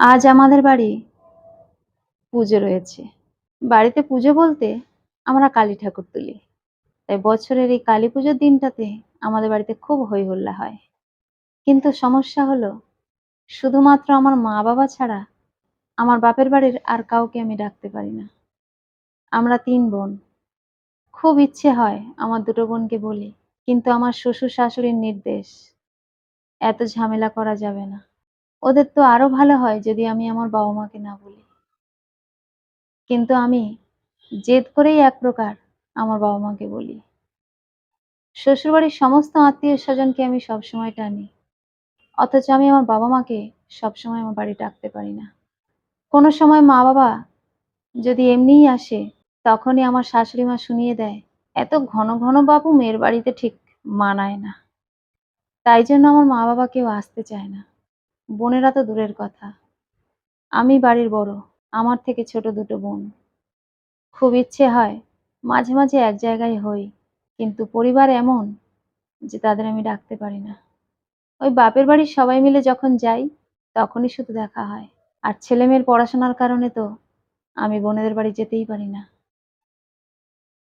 আজ আমাদের বাড়ি পুজো রয়েছে। বাড়িতে পুজো বলতে আমরা কালী ঠাকুর তুলি। তাই বছরের এই কালী পুজোর দিনটাতে আমাদের বাড়িতে খুব হই হয়। কিন্তু সমস্যা হলো, শুধুমাত্র আমার মা বাবা ছাড়া আমার বাপের বাড়ির আর কাউকে আমি ডাকতে পারি না। আমরা তিন বোন। খুব ইচ্ছে হয় আমার দুটো বোনকে বলি, কিন্তু আমার শ্বশুর শাশুড়ির নির্দেশ, এত ঝামেলা করা যাবে না। ওদের তো আরও ভালো হয় যদি আমি আমার বাবা মাকে না বলি। কিন্তু আমি জেদ করেই এক প্রকার আমার বাবা মাকে বলি। শ্বশুরবাড়ির সমস্ত আত্মীয় স্বজনকে আমি সবসময় টানি। অথচ আমি আমার বাবা মাকে সবসময় আমার বাড়ি ডাকতে পারি না। কোনো সময় মা বাবা যদি এমনিই আসে, তখনই আমার শাশুড়ি মা শুনিয়ে দেয়, এত ঘন ঘন বাবু মেয়ের বাড়িতে ঠিক মানায় না। তাই জন্য আমার মা বাবা কেউ আসতে চায় না। বোনেরা তো দূরের কথা। আমি বাড়ির বড়, আমার থেকে ছোট দুটো বোন। খুব ইচ্ছে হয় মাঝে মাঝে এক জায়গায় হই, কিন্তু পরিবার এমন যে তাদের আমি ডাকতে পারি না। ওই বাপের বাড়ির সবাই মিলে যখন যাই, তখনই শুধু দেখা হয়। আর ছেলে মেয়ের পড়াশোনার কারণে তো আমি বোনেদের বাড়ি যেতেই পারি না।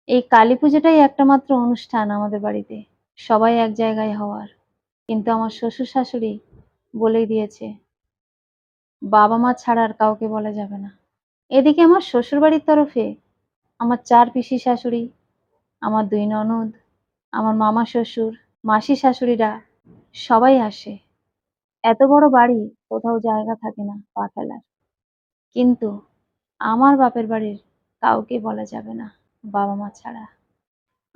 এই কালী পুজোটাই একটা মাত্র অনুষ্ঠান আমাদের বাড়িতে, সবাই এক জায়গায় হওয়ার। কিন্তু আমার শ্বশুর শাশুড়ি বলেই দিয়েছে। বাবা মা ছাড়া আর কাউকে বলা যাবে না। এদিকে আমার শ্বশুর বাড়ির তরফে আমার চার পিসি শাশুড়ি, আমার দুই ননদ, আমার মামা শ্বশুর, মাসি শাশুড়িরা সবাই আসে। এত বড় বাড়ি, কোথাও জায়গা থাকে না পা ফেলার। কিন্তু আমার বাপের বাড়ির কাউকে বলা যাবে না বাবা মা ছাড়া।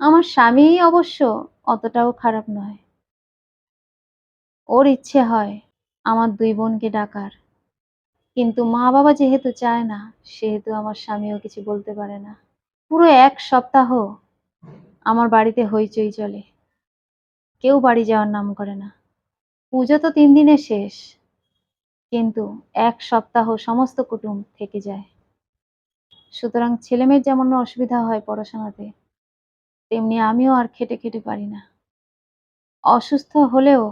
আমার স্বামী অবশ্য অতটাও খারাপ নয়। ওর ইচ্ছে হয় আমার দুই বোনকে ডাকার। কিন্তু মা বাবা যেহেতু চায় না, সেহেতু আমার স্বামীও কিছু বলতে পারে না। পুরো এক সপ্তাহ আমার বাড়িতে হইচই চলে। কেউ বাড়ি যাওয়ার নাম করে না। পুজো তো তিন দিনে শেষ, কিন্তু এক সপ্তাহ সমস্ত কুটুম থেকে যায়। সুতরাং ছেলেমেয়ের যেমন অসুবিধা হয় পড়াশোনাতে, তেমনি আমিও আর খেটে খেটে পারি না। অসুস্থ হলেও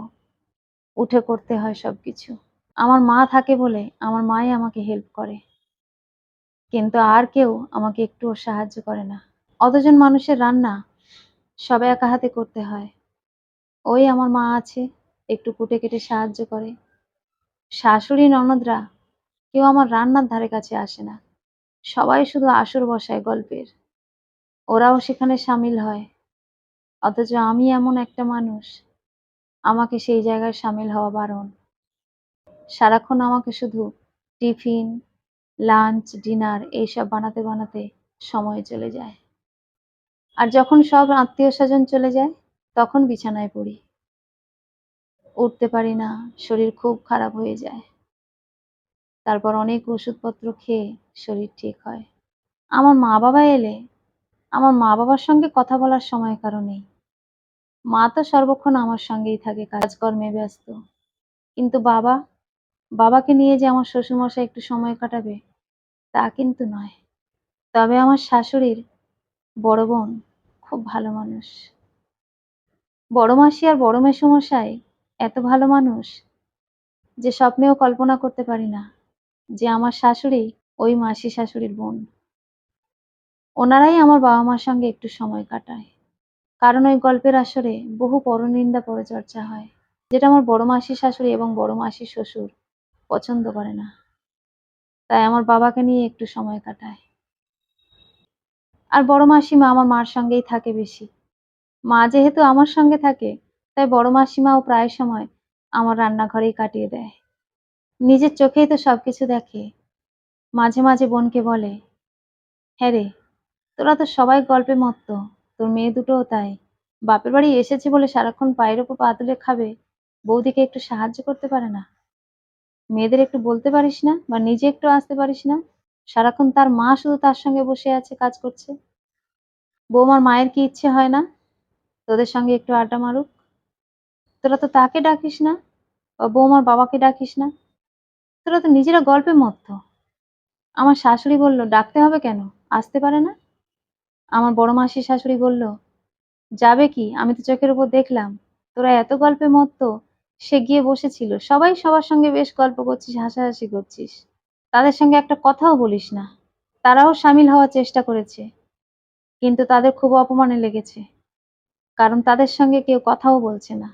উঠে করতে হয় সবকিছু। আমার মা থাকে বলে আমার মাই আমাকে হেল্প করে। কিন্তু আর কেউ আমাকে একটুও সাহায্য করে না। অতজন মানুষের রান্না সব একা হাতে করতে হয়। ওই আমার মা আছে, একটু কুটে কেটে সাহায্য করে। শাশুড়ি, ননদরা কেউ আমার রান্নার ধারে কাছে আসে না। সবাই শুধু আসর বসায় গল্পের। ওরাও সেখানে সামিল হয়। অথচ আমি এমন একটা মানুষ আমাকে সেই জায়গায় সামিল হওয়া বারণ। সারাক্ষণ আমাকে শুধু টিফিন, লাঞ্চ, ডিনার এইসব বানাতে বানাতে সময় চলে যায়। আর যখন সব আত্মীয় স্বজন চলে যায়, তখন বিছানায় পড়ি। উঠতে পারি না, শরীর খুব খারাপ হয়ে যায়। তারপর অনেক ওষুধপত্র খেয়ে শরীর ঠিক হয়। আমার মা বাবা এলে, আমার মা বাবার সঙ্গে কথা বলার সময় কারও নেই। মা তো সর্বক্ষণ আমার সঙ্গেই থাকে, কাজকর্মে ব্যস্ত। কিন্তু বাবা, বাবাকে নিয়ে যে আমার শ্বশুরমশাই একটু সময় কাটাবে, তা কিন্তু নয়। তবে আমার শাশুড়ির বড় বোন খুব ভালো মানুষ। বড় মাসি আর বড় মেসোমশাই এত ভালো মানুষ যে স্বপ্নেও কল্পনা করতে পারি না যে আমার শাশুড়ি ওই মাসি শাশুড়ির বোন। ওনারাই আমার বাবা মার সঙ্গে একটু সময় কাটায়। কারণ ওই গল্পের আসরে বহু পরনিন্দা পরচর্চা হয়, যেটা আমার বড় মাসি শাশুড়ি এবং বড় মাসি শ্বশুর পছন্দ করে না। তাই আমার বাবাকে নিয়ে একটু সময় কাটায়। আর বড় মাসিমা আমার মার সঙ্গেই থাকে বেশি। মা যেহেতু আমার সঙ্গে থাকে, তাই বড় মাসিমাও প্রায় সময় আমার রান্নাঘরেই কাটিয়ে দেয়। নিজের চোখেই তো সবকিছু দেখে। মাঝে মাঝে বোনকে বলে হ্যাঁ রে, তোরা তো সবাই গল্পে মত্ত। তোর মেয়ে দুটোও তাই। বাপের বাড়ি এসেছে বলে সারাক্ষণ পায়ের ওপর পা তুলে খাবে, বৌদিকে একটু সাহায্য করতে পারে না। মেয়েদের একটু বলতে পারিস না বা নিজে একটু আসতে পারিস না? সারাক্ষণ তার মা শুধু তার সঙ্গে বসে আছে, কাজ করছে। বৌমার মায়ের কি ইচ্ছে হয় না? তোদের সঙ্গে একটু আড্ডা মারুক। তোরা তো তাকে ডাকিস না বা বৌমার বাবাকে ডাকিস না। তোরা তো নিজেরা গল্পে মত্ত। আমার শাশুড়ি বলল, ডাকতে হবে কেন? আসতে পারে না? আমার বড় মাসির শাশুড়ি বলল, যাবে কি? আমি তো চোখের উপর দেখলাম। তোরা এত গল্পে মত্ত। সে গিয়ে বসেছিল। সবাই সবার সঙ্গে বেশ গল্প করছিস, হাসাহাসি করছিস। তাদের সঙ্গে একটা কথাও বলিস না। তারাও সামিল হওয়ার চেষ্টা করেছে। কিন্তু তাদের খুব অপমানে লেগেছে। কারণ তাদের সঙ্গে কেউ কথাও বলছে না।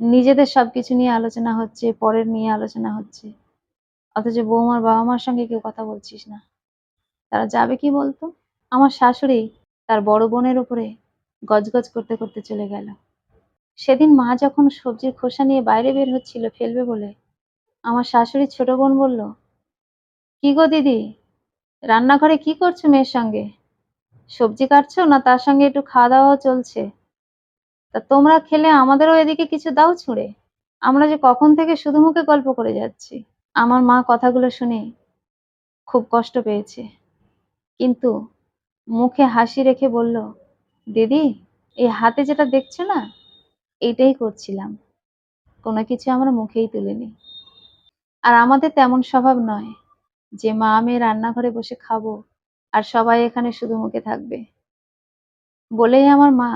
নিজেদের সবকিছু নিয়ে আলোচনা হচ্ছে, পরের নিয়ে আলোচনা হচ্ছে। অথচ বৌমার বাবা মার সঙ্গে কেউ কথা বলছিস না। তারা যাবে কি বলতো? আমার শাশুড়ি তার বড় বোনের উপরে গজগজ করতে করতে চলে গেল। সেদিন মা যখন সবজির খোসা নিয়ে বাইরে বের হচ্ছিল ফেলবে বলে, আমার শাশুড়ির ছোট বোন বলল, কি গো দিদি, রান্নাঘরে কি করছ মেয়ের সঙ্গে? সবজি কাটছো না তার সঙ্গে একটু খাওয়া দাওয়াও চলছে? তা তোমরা খেলে আমাদেরও এদিকে কিছু দাও ছুঁড়ে। আমরা যে কখন থেকে শুধু মুখে গল্প করে যাচ্ছি। আমার মা কথাগুলো শুনে খুব কষ্ট পেয়েছে। কিন্তু মুখে হাসি রেখে বলল, দিদি, এই হাতে যেটা দেখছ না, এইটাই করছিলাম। কোনো কিছু আমরা মুখেই তুলিনি। আর আমাদের তেমন স্বভাব নয়। যে মা আমি রান্নাঘরে বসে খাব, আর সবাই এখানে শুধু মুখে থাকবে। বলেই আমার মা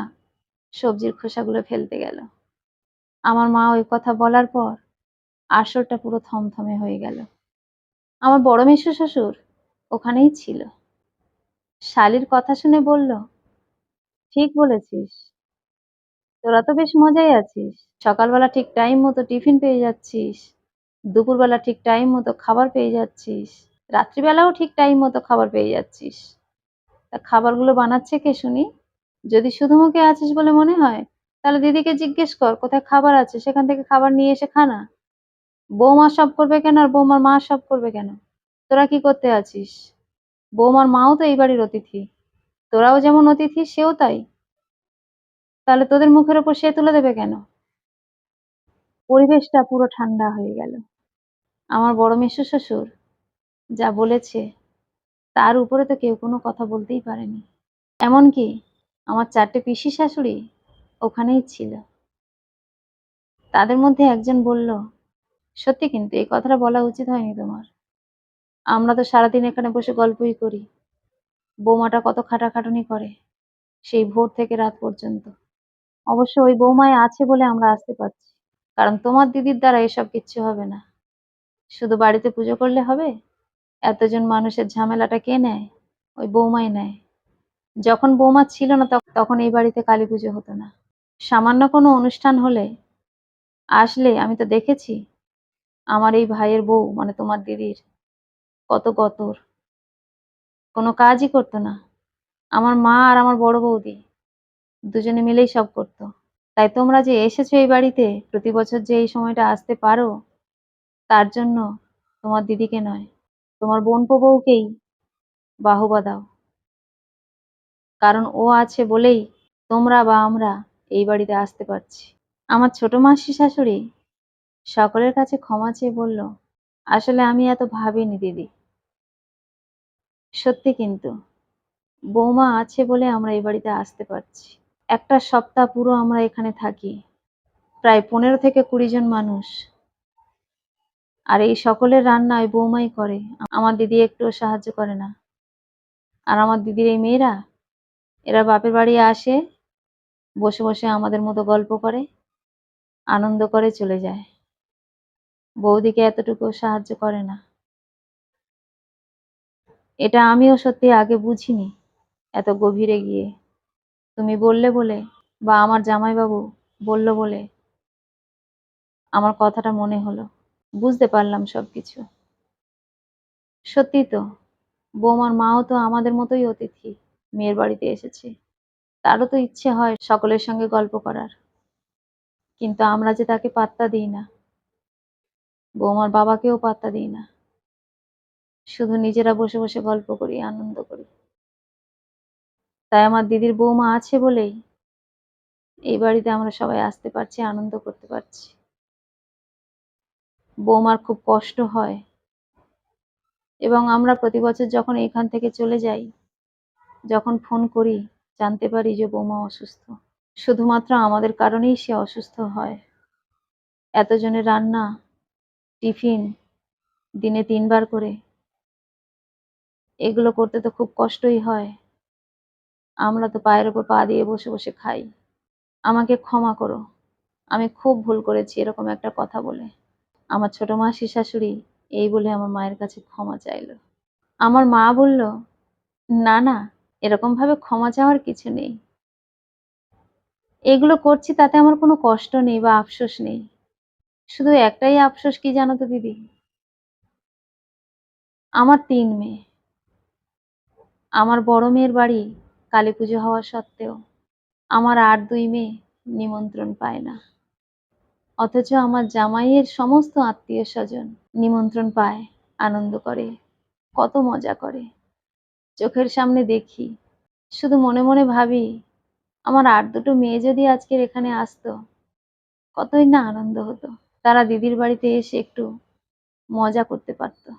সবজির খোসাগুলো ফেলতে গেল। আমার মা ওই কথা বলার পর আসরটা পুরো থমথমে হয়ে গেল। আমার বড় মেশো শ্বশুর ওখানেই ছিল। শালির কথা শুনে বলল, ঠিক বলেছিস। তোরা তো বেশ মজাই আছিস। সকালবেলা ঠিক টাইম মতো টিফিন পেয়ে যাচ্ছিস। দুপুরবেলা ঠিক টাইম মতো খাবার পেয়ে যাচ্ছিস। রাত্রিবেলাও ঠিক টাইম মতো খাবার পেয়ে যাচ্ছিস। তা খাবারগুলো বানাচ্ছে কে শুনি? যদি শুধু মুখে আছিস বলে মনে হয়, তাহলে দিদিকে জিজ্ঞেস কর, কোথায় খাবার আছে? সেখান থেকে খাবার নিয়ে এসে খানা বৌমা সব করবে কেন আর বৌমার মা সব করবে কেন? তোরা কি করতে আছিস? বৌমার মাও তো এই বাড়ির অতিথি। তোরাও যেমন অতিথি, সেও তাই। তাহলে তোদের মুখের ওপর সে তুলে দেবে কেন? পরিবেশটা পুরো ঠান্ডা হয়ে গেল। আমার বড় মেসো শ্বশুর যা বলেছে, তার উপরে তো কেউ কোনো কথা বলতেই পারেনি। এমনকি আমার চারটে পিসি শাশুড়ি ওখানেই ছিল। তাদের মধ্যে একজন বলল, সত্যি কিন্তু এই কথাটা বলা উচিত হয়নি তোমার। আমরা তো সারাদিন এখানে বসে গল্পই করি। বৌমাটা কত খাটাখাটুনি করে সেই ভোর থেকে রাত পর্যন্ত। অবশ্য ওই বৌমায় আছে বলে আমরা আসতে পারছি, কারণ তোমার দিদির দ্বারা এসব কিচ্ছু হবে না। শুধু বাড়িতে পুজো করলে হবে? এতজন মানুষের ঝামেলাটা কে নেয়? ওই বৌমাই নেয়। যখন বৌমা ছিল না তখ- তখন এই বাড়িতে কালী পুজো হতো না। সামান্য কোনো অনুষ্ঠান হলে আসলে আমি তো দেখেছি, আমার এই ভাইয়ের বউ মানে তোমার দিদির কত গতর কোনো কাজই করতো না। আমার মা আর আমার বড় বৌদি দুজনে মিলেই সব করতো। তাই তোমরা যে এসেছ এই বাড়িতে, প্রতি বছর যে এই সময়টা আসতে পারো, তার জন্য তোমার দিদিকে নয়, তোমার বোনপো বউকেই বাহবা দাও। কারণ ও আছে বলেই তোমরা বা আমরা এই বাড়িতে আসতে পারছি। আমার ছোট মাসি শাশুড়ি সকলের কাছে ক্ষমা চেয়ে বলল, আসলে আমি এত ভাবিনি দিদি। সত্যি কিন্তু। বৌমা আছে বলে আমরা এই বাড়িতে আসতে পারছি। একটা সপ্তাহ পুরো আমরা এখানে থাকি। প্রায় পনেরো থেকে কুড়ি জন মানুষ। আর এই সকলের রান্না ওই বৌমাই করে। আমার দিদি একটুও সাহায্য করে না। আর আমার দিদির এই মেয়েরা, এরা বাপের বাড়ি আসে, বসে বসে আমাদের মতো গল্প করে, আনন্দ করে চলে যায়। বৌদিকে এতটুকু সাহায্য করে না। এটা আমিও সত্যি আগে বুঝিনি এত গভীরে গিয়ে। তুমি বললে বলে বা আমার জামাইবাবু বলল বলে আমার কথাটা মনে হলো। বুঝতে পারলাম সবকিছু। সত্যি তো, বৌমার মাও তো আমাদের মতোই অতিথি, মেয়ের বাড়িতে এসেছে। তারও তো ইচ্ছে হয় সকলের সঙ্গে গল্প করার। কিন্তু আমরা যে তাকে পাত্তা দিই না, বৌমার বাবাকেও পাত্তা দিই না। শুধু নিজেরা বসে বসে গল্প করি, আনন্দ করি। তাই আমার দিদির বৌমা আছে বলেই এই বাড়িতে আমরা সবাই আসতে পারছি, আনন্দ করতে পারছি। বৌমার খুব কষ্ট হয় এবং আমরা প্রতি বছর যখন এখান থেকে চলে যাই, যখন ফোন করি, জানতে পারি যে বৌমা অসুস্থ। শুধুমাত্র আমাদের কারণেই সে অসুস্থ হয়। এতজনের রান্না, টিফিন, দিনে তিনবার করে এগুলো করতে তো খুব কষ্টই হয়। আমরা তো পায়ের ওপর পা দিয়ে বসে বসে খাই। আমাকে ক্ষমা করো। আমি খুব ভুল করেছি এরকম একটা কথা বলে। আমার ছোট মাসি শাশুড়ি এই বলে আমার মায়ের কাছে ক্ষমা চাইলো। আমার মা বলল, না না, এরকম ভাবে ক্ষমা চাওয়ার কিছু নেই। এগুলো করছি তাতে আমার কোনো কষ্ট নেই বা আফসোস নেই। শুধু একটাই আফসোস কি জানো তো দিদি? আমার তিন মেয়ে। আমার বড় মেয়ের বাড়ি কালী পুজো হওয়া সত্ত্বেও আমার আর দুই মেয়ে নিমন্ত্রণ পায় না। অথচ আমার জামাইয়ের সমস্ত আত্মীয় স্বজন নিমন্ত্রণ পায়, আনন্দ করে, কত মজা করে। চোখের সামনে দেখি, শুধু মনে মনে ভাবি, আমার আর দুটো মেয়ে যদি আজকের এখানে আসতো, কতই না আনন্দ হতো। তারা দিদির বাড়িতে এসে একটু মজা করতে পারতো।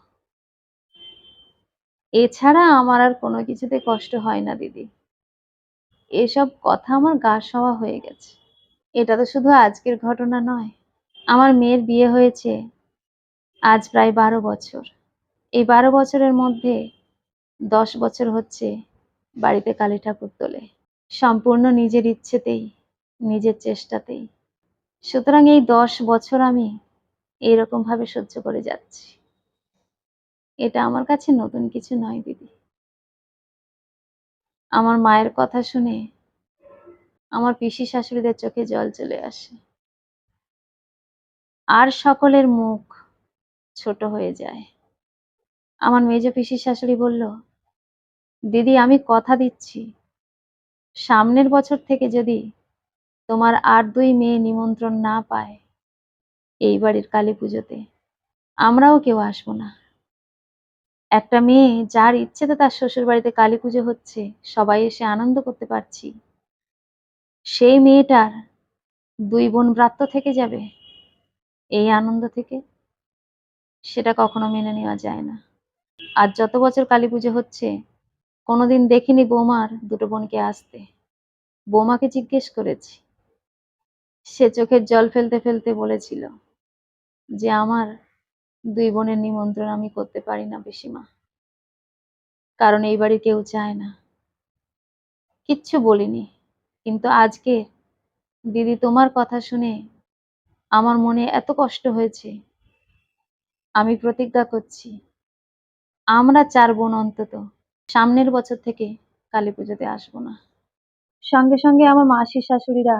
এছাড়া আমার আর কোনো কিছুতে কষ্ট হয় না, দিদি। এসব কথা আমার গা সওয়া হয়ে গেছে। এটা তো শুধু আজকের ঘটনা নয়, আমার মেয়ের বিয়ে হয়েছে আজ প্রায় বারো বছর। এই বারো বছরের মধ্যে দশ বছর হচ্ছে বাড়িতে কালী ঠাকুর তোলে। সম্পূর্ণ নিজের ইচ্ছেতেই, নিজের চেষ্টাতেই। সুতরাং এই দশ বছর আমি এইরকম ভাবে সহ্য করে যাচ্ছি। এটা আমার কাছে নতুন কিছু নয়, দিদি। আমার মায়ের কথা শুনে আমার পিসি শাশুড়িদের চোখে জল চলে আসে। আর সকলের মুখ ছোট হয়ে যায়। আমার মেজ পিসি শাশুড়ি বলল, দিদি, আমি কথা দিচ্ছি। সামনের বছর থেকে যদি তোমার আর দুই মেয়ে নিমন্ত্রণ না পায় এই বাড়ির কালী পুজোতে, আমরাও কেউ আসব না। একটা মেয়ে যার ইচ্ছেতে তার শ্বশুর বাড়িতে কালী পুজো হচ্ছে, সবাই এসে আনন্দ করতে পারছি। সেই মেয়েটার দুই বোন ব্রাত্য থেকে যাবে, এই আনন্দ থেকে সেটা কখনো মেনে নেওয়া যায় না। আর যত বছর কালী পুজো হচ্ছে, কোনোদিন দেখিনি বৌমার দুটো বোনকে আসতে। বৌমাকে জিজ্ঞেস করেছি। সে চোখের জল ফেলতে ফেলতে বলেছিল যে, আমার দুই বোনের নিমন্ত্রণ আমি করতে পারি না পিসিমা কারণ এই বাড়ি কেউ চায় না। কিচ্ছু বলিনি। কিন্তু আজকে দিদি তোমার কথা শুনে আমার মনে এত কষ্ট হয়েছে। আমি প্রতিজ্ঞা করছি, আমরা চার বোন অন্তত সামনের বছর থেকে কালী পুজোতে আসব না। সঙ্গে সঙ্গে আমার মাসি শাশুড়িরা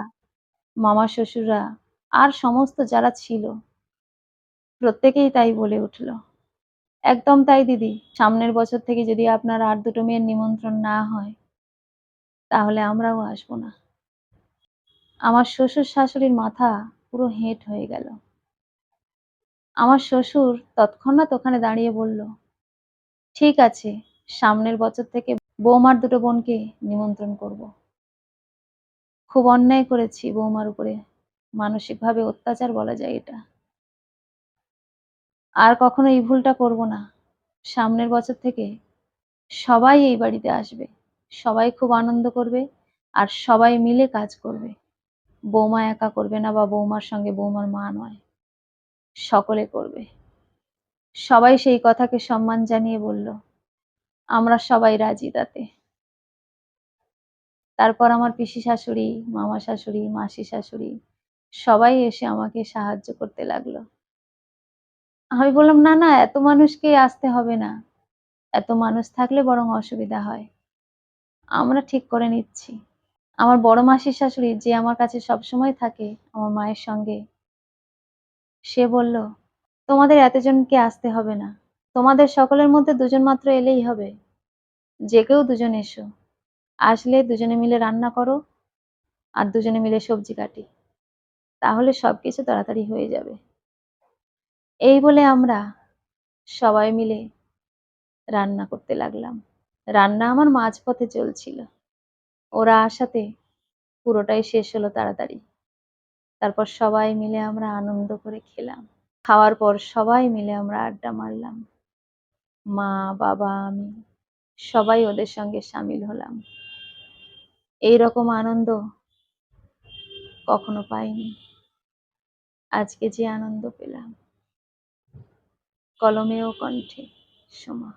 মামা শ্বশুররা আর সমস্ত যারা ছিল প্রত্যেকেই তাই বলে উঠল। একদম তাই, দিদি। সামনের বছর থেকে যদি আপনার আর দুটো মেয়ের নিমন্ত্রণ না হয়, তাহলে আমরাও আসব না। আমার শ্বশুর শাশুড়ির মাথা পুরো হেঁট হয়ে গেল। আমার শ্বশুর তৎক্ষণাৎ ওখানে দাঁড়িয়ে বলল, ঠিক আছে, সামনের বছর থেকে বৌমার দুটো বোনকে নিমন্ত্রণ করব। খুব অন্যায় করেছি বৌমার উপরে। মানসিকভাবে অত্যাচার বলা যায় এটা। আর কখনো এই ভুলটা করব না। সামনের বছর থেকে সবাই এই বাড়িতে আসবে। সবাই খুব আনন্দ করবে আর সবাই মিলে কাজ করবে। বৌমা একা করবে না বা বৌমার সঙ্গে বৌমার মা নয়, সকলে করবে। সবাই সেই কথাকে সম্মান জানিয়ে বলল, আমরা সবাই রাজি তাতে। তারপর আমার পিসি শাশুড়ি, মামা শাশুড়ি, মাসি শাশুড়ি সবাই এসে আমাকে সাহায্য করতে লাগল। আমি বললাম, না না, এত মানুষকে আসতে হবে না। এত মানুষ থাকলে বরং অসুবিধা হয়। আমরা ঠিক করে নিচ্ছি। আমার বড় মাসির শাশুড়ি, যে আমার কাছে সবসময় থাকে, আমার মায়ের সঙ্গে, সে বলল, তোমাদের এতজনকে আসতে হবে না। তোমাদের সকলের মধ্যে দুজন মাত্র এলেই হবে। যে কেউ দুজন এসো। আসলে দুজনে মিলে রান্না করো আর দুজনে মিলে সবজি কাটি। তাহলে সবকিছু তাড়াতাড়ি হয়ে যাবে। এই বলে আমরা সবাই মিলে রান্না করতে লাগলাম। রান্না আমার মাঝপথে চলছিল। ওরা আসাতে পুরোটাই শেষ হলো তাড়াতাড়ি। তারপর সবাই মিলে আমরা আনন্দ করে খেলাম। খাওয়ার পর সবাই মিলে আমরা আড্ডা মারলাম। মা, বাবা, আমি সবাই ওদের সঙ্গে সামিল হলাম। এই রকম আনন্দ কখনো পাইনি। আজকে যে আনন্দ পেলাম। কলমে ও কণ্ঠে সোমা।